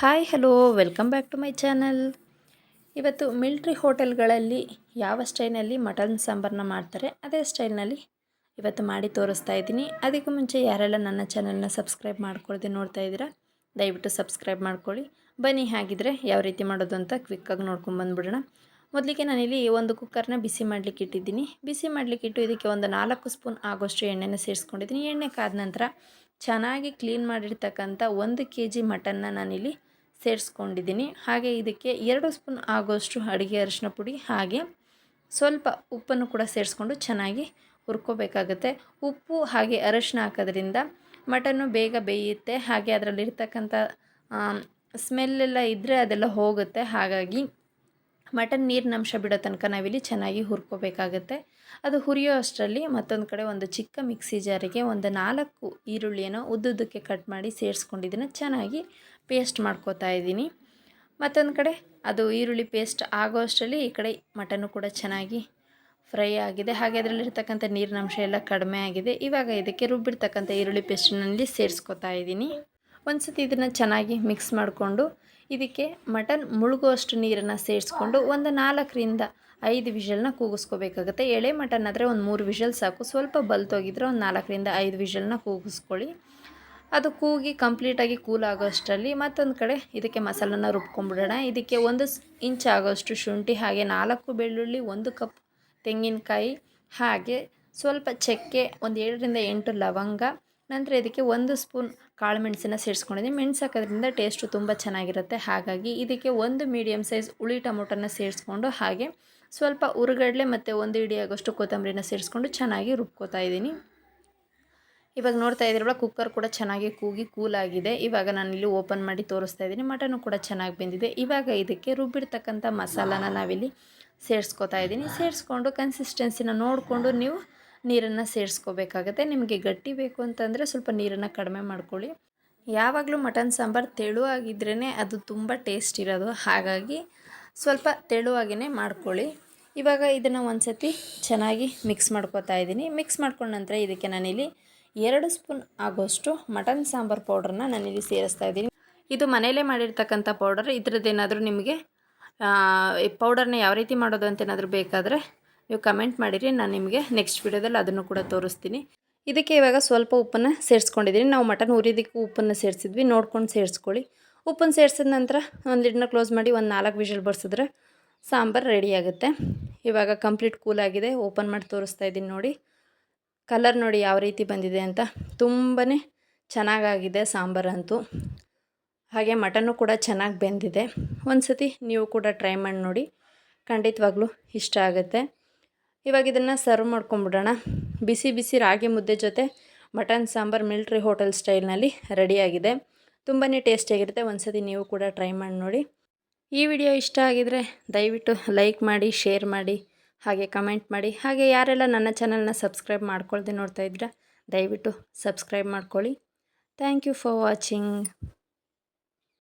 Hi, hello, welcome back to my channel. ಇವತ್ತು military ಹೋಟೆಲ್ಗಳಲ್ಲಿ ಯಾವ ಸ್ಟೈಲ್ನಲ್ಲಿ ಮಟನ್ ಸಾಂಬಾರನ್ನ ಮಾಡ್ತಾರೆ, ಅದೇ ಸ್ಟೈಲ್ನಲ್ಲಿ ಇವತ್ತು ಮಾಡಿ ತೋರಿಸ್ತಾ ಇದ್ದೀನಿ. ಅದಕ್ಕೂ ಮುಂಚೆ ಯಾರೆಲ್ಲ ನನ್ನ ಚಾನಲ್ನ ಸಬ್ಸ್ಕ್ರೈಬ್ ಮಾಡ್ಕೊಳ್ದೆ ನೋಡ್ತಾ ಇದ್ದೀರಾ, ದಯವಿಟ್ಟು ಸಬ್ಸ್ಕ್ರೈಬ್ ಮಾಡ್ಕೊಳ್ಳಿ. ಬನ್ನಿ, ಹಾಗಿದ್ರೆ ಯಾವ ರೀತಿ ಮಾಡೋದು ಅಂತ ಕ್ವಿಕ್ಕಾಗಿ ನೋಡ್ಕೊಂಡು ಬಂದುಬಿಡೋಣ. ಮೊದಲಿಗೆ ನಾನಿಲ್ಲಿ ಒಂದು ಕುಕ್ಕರ್ನ ಬಿಸಿ ಮಾಡಲಿಕ್ಕೆ ಇಟ್ಟಿದ್ದೀನಿ. ಬಿಸಿ ಮಾಡಲಿಕ್ಕೆ ಇಟ್ಟು ಇದಕ್ಕೆ ಒಂದು ನಾಲ್ಕು ಸ್ಪೂನ್ ಆಗೋಷ್ಟು ಎಣ್ಣೆನ ಸೇರಿಸ್ಕೊಂಡಿದ್ದೀನಿ. ಎಣ್ಣೆ ಕಾದ ನಂತರ ಚೆನ್ನಾಗಿ ಕ್ಲೀನ್ ಮಾಡಿರ್ತಕ್ಕಂಥ ಒಂದು ಕೆ ಜಿ ಮಟನ್ನ ನಾನಿಲ್ಲಿ ಸೇರಿಸ್ಕೊಂಡಿದ್ದೀನಿ. ಹಾಗೆ ಇದಕ್ಕೆ ಎರಡು ಸ್ಪೂನ್ ಆಗೋಷ್ಟು ಅಡುಗೆ ಅರಿಶಿನ ಪುಡಿ, ಹಾಗೆ ಸ್ವಲ್ಪ ಉಪ್ಪನ್ನು ಕೂಡ ಸೇರಿಸ್ಕೊಂಡು ಚೆನ್ನಾಗಿ ಹುರ್ಕೋಬೇಕಾಗುತ್ತೆ. ಉಪ್ಪು ಹಾಗೆ ಅರಶಿನ ಹಾಕೋದ್ರಿಂದ ಮಟನ್ನು ಬೇಗ ಬೇಯುತ್ತೆ. ಹಾಗೆ ಅದರಲ್ಲಿರ್ತಕ್ಕಂಥ ಸ್ಮೆಲ್ಲೆಲ್ಲ ಇದ್ದರೆ ಅದೆಲ್ಲ ಹೋಗುತ್ತೆ. ಹಾಗಾಗಿ ಮಟನ್ ನೀರಿನ ಅಂಶ ಬಿಡೋ ತನಕ ನಾವಿಲ್ಲಿ ಚೆನ್ನಾಗಿ ಹುರ್ಕೋಬೇಕಾಗತ್ತೆ. ಅದು ಹುರಿಯೋ ಅಷ್ಟರಲ್ಲಿ ಮತ್ತೊಂದು ಕಡೆ ಒಂದು ಚಿಕ್ಕ ಮಿಕ್ಸಿ ಜಾರಿಗೆ ಒಂದು ನಾಲ್ಕು ಈರುಳ್ಳಿಯನ್ನು ಉದ್ದುದ್ದಕ್ಕೆ ಕಟ್ ಮಾಡಿ ಸೇರಿಸ್ಕೊಂಡಿದ್ದೀನಿ ಚೆನ್ನಾಗಿ ಪೇಸ್ಟ್ ಮಾಡ್ಕೋತಾ ಇದ್ದೀನಿ. ಮತ್ತೊಂದು ಕಡೆ ಅದು ಈರುಳ್ಳಿ ಪೇಸ್ಟ್ ಆಗೋ ಅಷ್ಟರಲ್ಲಿ ಈ ಕಡೆ ಮಟನ್ನು ಕೂಡ ಚೆನ್ನಾಗಿ ಫ್ರೈ ಆಗಿದೆ. ಹಾಗೆ ಅದರಲ್ಲಿರ್ತಕ್ಕಂಥ ನೀರಿನ ಅಂಶ ಎಲ್ಲ ಕಡಿಮೆ ಆಗಿದೆ. ಇವಾಗ ಇದಕ್ಕೆ ರುಬ್ಬಿರ್ತಕ್ಕಂಥ ಈರುಳ್ಳಿ ಪೇಸ್ಟ್ನಲ್ಲಿ ಸೇರಿಸ್ಕೊತಾ ಇದ್ದೀನಿ. ಒಂದು ಸತಿ ಇದನ್ನು ಚೆನ್ನಾಗಿ ಮಿಕ್ಸ್ ಮಾಡಿಕೊಂಡು ಇದಕ್ಕೆ ಮಟನ್ ಮುಳುಗುವಷ್ಟು ನೀರನ್ನು ಸೇರಿಸ್ಕೊಂಡು ಒಂದು ನಾಲ್ಕರಿಂದ ಐದು ವಿಷಲ್ನ ಕೂಗಿಸ್ಕೋಬೇಕಾಗುತ್ತೆ. ಎಳೆ ಮಟನ್ ಆದರೆ ಒಂದು ಮೂರು ವಿಷಲ್ ಸಾಕು. ಸ್ವಲ್ಪ ಬಲ್ತೋಗಿದ್ರೆ ಒಂದು ನಾಲ್ಕರಿಂದ ಐದು ವಿಷಲ್ನ ಕೂಗಿಸ್ಕೊಳ್ಳಿ. ಅದು ಕೂಗಿ ಕಂಪ್ಲೀಟಾಗಿ ಕೂಲ್ ಆಗೋಷ್ಟರಲ್ಲಿ ಮತ್ತೊಂದು ಕಡೆ ಇದಕ್ಕೆ ಮಸಾಲನ ರುಬ್ಕೊಂಡ್ಬಿಡೋಣ ಇದಕ್ಕೆ ಒಂದು ಇಂಚ್ ಆಗೋಷ್ಟು ಶುಂಠಿ, ಹಾಗೆ ನಾಲ್ಕು ಬೆಳ್ಳುಳ್ಳಿ, ಒಂದು ಕಪ್ ತೆಂಗಿನಕಾಯಿ, ಹಾಗೆ ಸ್ವಲ್ಪ ಚಕ್ಕೆ, ಒಂದು ಏಳರಿಂದ ಎಂಟು ಲವಂಗ ನಂತರ ಇದಕ್ಕೆ ಒಂದು ಸ್ಪೂನ್ ಕಾಳು ಮೆಣಸನ್ನ ಸೇರಿಸ್ಕೊಂಡಿದ್ದೀನಿ. ಮೆಣಸು ಹಾಕೋದ್ರಿಂದ ಟೇಸ್ಟು ತುಂಬ ಚೆನ್ನಾಗಿರುತ್ತೆ. ಹಾಗಾಗಿ ಇದಕ್ಕೆ ಒಂದು ಮೀಡಿಯಮ್ ಸೈಜ್ ಹುಳಿ ಟೊಮೊಟೊನ ಸೇರಿಸ್ಕೊಂಡು ಹಾಗೆ ಸ್ವಲ್ಪ ಉರುಗಡ್ಲೆ ಮತ್ತು ಒಂದು ಇಡಿ ಆಗೋಷ್ಟು ಕೊತ್ತಂಬರಿನ ಸೇರಿಸ್ಕೊಂಡು ಚೆನ್ನಾಗಿ ರುಬ್ಕೋತಾ ಇದ್ದೀನಿ. ಇವಾಗ ನೋಡ್ತಾ ಇದ್ದೀರಲ್ಲ ಕುಕ್ಕರ್ ಕೂಡ ಚೆನ್ನಾಗಿ ಕೂಗಿ ಕೂಲಾಗಿದೆ ಇವಾಗ ನಾನು ಇಲ್ಲಿ ಓಪನ್ ಮಾಡಿ ತೋರಿಸ್ತಾ ಇದ್ದೀನಿ. ಮಟನು ಕೂಡ ಚೆನ್ನಾಗಿ ಬೆಂದಿದೆ. ಇವಾಗ ಇದಕ್ಕೆ ರುಬ್ಬಿರ್ತಕ್ಕಂಥ ಮಸಾಲಾನ ನಾವಿಲ್ಲಿ ಸೇರಿಸ್ಕೋತಾ ಇದ್ದೀನಿ. ಸೇರಿಸ್ಕೊಂಡು ಕನ್ಸಿಸ್ಟೆನ್ಸಿನ ನೋಡಿಕೊಂಡು ನೀವು ನೀರನ್ನು ಸೇರಿಸ್ಕೋಬೇಕಾಗತ್ತೆ. ನಿಮಗೆ ಗಟ್ಟಿ ಬೇಕು ಅಂತಂದರೆ ಸ್ವಲ್ಪ ನೀರನ್ನು ಕಡಿಮೆ ಮಾಡ್ಕೊಳ್ಳಿ. ಯಾವಾಗಲೂ ಮಟನ್ ಸಾಂಬಾರು ತೆಳುವಾಗಿದ್ರೇ ಅದು ತುಂಬ ಟೇಸ್ಟ್ ಇರೋದು. ಹಾಗಾಗಿ ಸ್ವಲ್ಪ ತೆಳುವಾಗಿಯೇ ಮಾಡ್ಕೊಳ್ಳಿ. ಇವಾಗ ಇದನ್ನು ಒಂದು ಸತಿ ಚೆನ್ನಾಗಿ ಮಿಕ್ಸ್ ಮಾಡ್ಕೋತಾ ಇದ್ದೀನಿ. ಮಿಕ್ಸ್ ಮಾಡ್ಕೊಂಡ ನಂತರ ಇದಕ್ಕೆ ನಾನಿಲ್ಲಿ ಎರಡು ಸ್ಪೂನ್ ಆಗೋಷ್ಟು ಮಟನ್ ಸಾಂಬಾರು ಪೌಡ್ರನ್ನ ನಾನಿಲ್ಲಿ ಸೇರಿಸ್ತಾ ಇದ್ದೀನಿ. ಇದು ಮನೆಯಲ್ಲೇ ಮಾಡಿರ್ತಕ್ಕಂಥ ಪೌಡರ್ ಇದ್ರದ್ದೇನಾದರೂ ನಿಮಗೆ ಪೌಡರ್ನ ಯಾವ ರೀತಿ ಮಾಡೋದು ಅಂತ ಏನಾದರೂ ಬೇಕಾದರೆ ನೀವು ಕಮೆಂಟ್ ಮಾಡಿರಿ, ನಾನು ನಿಮಗೆ ನೆಕ್ಸ್ಟ್ ವೀಡಿಯೋದಲ್ಲಿ ಅದನ್ನು ಕೂಡ ತೋರಿಸ್ತೀನಿ. ಇದಕ್ಕೆ ಇವಾಗ ಸ್ವಲ್ಪ ಉಪ್ಪನ್ನು ಸೇರಿಸ್ಕೊಂಡಿದ್ದೀನಿ ನಾವು ಮಟನ್ ಹುರಿದಕ್ಕೆ ಉಪ್ಪನ್ನು ಸೇರಿಸಿದ್ವಿ. ನೋಡ್ಕೊಂಡು ಸೇರಿಸ್ಕೊಳ್ಳಿ. ಉಪ್ಪನ್ನು ಸೇರಿಸಿದ ನಂತರ ಒಂದು ಲಿಡ್ನ ಕ್ಲೋಸ್ ಮಾಡಿ ಒಂದು ನಾಲ್ಕು ವಿಷಲ್ ಬರ್ಸಿದ್ರೆ ಸಾಂಬಾರು ರೆಡಿ ಆಗುತ್ತೆ. ಇವಾಗ ಕಂಪ್ಲೀಟ್ ಕೂಲಾಗಿದೆ ಓಪನ್ ಮಾಡಿ ತೋರಿಸ್ತಾ ಇದ್ದೀನಿ ನೋಡಿ. ಕಲರ್ ನೋಡಿ ಯಾವ ರೀತಿ ಬಂದಿದೆ ಅಂತ. ತುಂಬಾ ಚೆನ್ನಾಗಾಗಿದೆ ಸಾಂಬಾರಂತೂ ಹಾಗೆ ಮಟನ್ನು ಕೂಡ ಚೆನ್ನಾಗಿ ಬೆಂದಿದೆ. ಒಂದು ಸತಿ ನೀವು ಕೂಡ ಟ್ರೈ ಮಾಡಿ ನೋಡಿ. ಖಂಡಿತವಾಗ್ಲೂ ಇಷ್ಟ ಆಗುತ್ತೆ. ಇವಾಗ ಇದನ್ನು ಸರ್ವ್ ಮಾಡ್ಕೊಂಬಿಡೋಣ ಬಿಸಿ ಬಿಸಿ ರಾಗಿ ಮುದ್ದೆ ಜೊತೆ ಮಟನ್ ಸಾಂಬಾರ್ ಮಿಲ್ಟ್ರಿ ಹೋಟೆಲ್ ಸ್ಟೈಲ್ನಲ್ಲಿ ರೆಡಿಯಾಗಿದೆ ತುಂಬಾ ಟೇಸ್ಟಿಯಾಗಿರುತ್ತೆ ಒಂದು ಸತಿ ನೀವು ಕೂಡ ಟ್ರೈ ಮಾಡಿ ನೋಡಿ. ಈ ವಿಡಿಯೋ ಇಷ್ಟ ಆಗಿದರೆ ದಯವಿಟ್ಟು ಲೈಕ್ ಮಾಡಿ ಶೇರ್ ಮಾಡಿ, ಹಾಗೆ ಕಮೆಂಟ್ ಮಾಡಿ. ಹಾಗೆ ಯಾರೆಲ್ಲ ನನ್ನ ಚಾನಲ್ನ ಸಬ್ಸ್ಕ್ರೈಬ್ ಮಾಡ್ಕೊಳ್ದೆ ನೋಡ್ತಾ ಇದ್ದೀರಾ, ದಯವಿಟ್ಟು ಸಬ್ಸ್ಕ್ರೈಬ್ ಮಾಡ್ಕೊಳ್ಳಿ. Thank you for watching